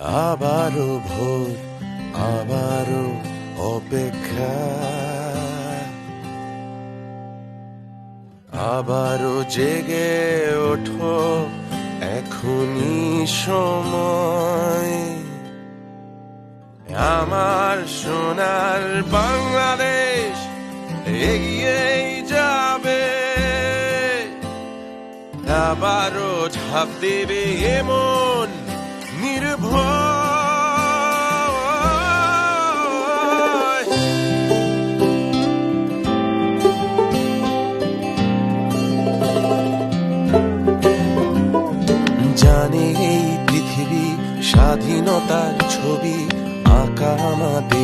আবারও ভোর, আবারও অপেক্ষা। আবারও জেগে ওঠো, এখনই সময়। আমার সোনার বাংলাদেশ এগিয়েই যাবে। আবারও ঝাঁপ দেবে এমন জানে এই পৃথিবী স্বাধীনতার ছবি আঁকা আমাদেরই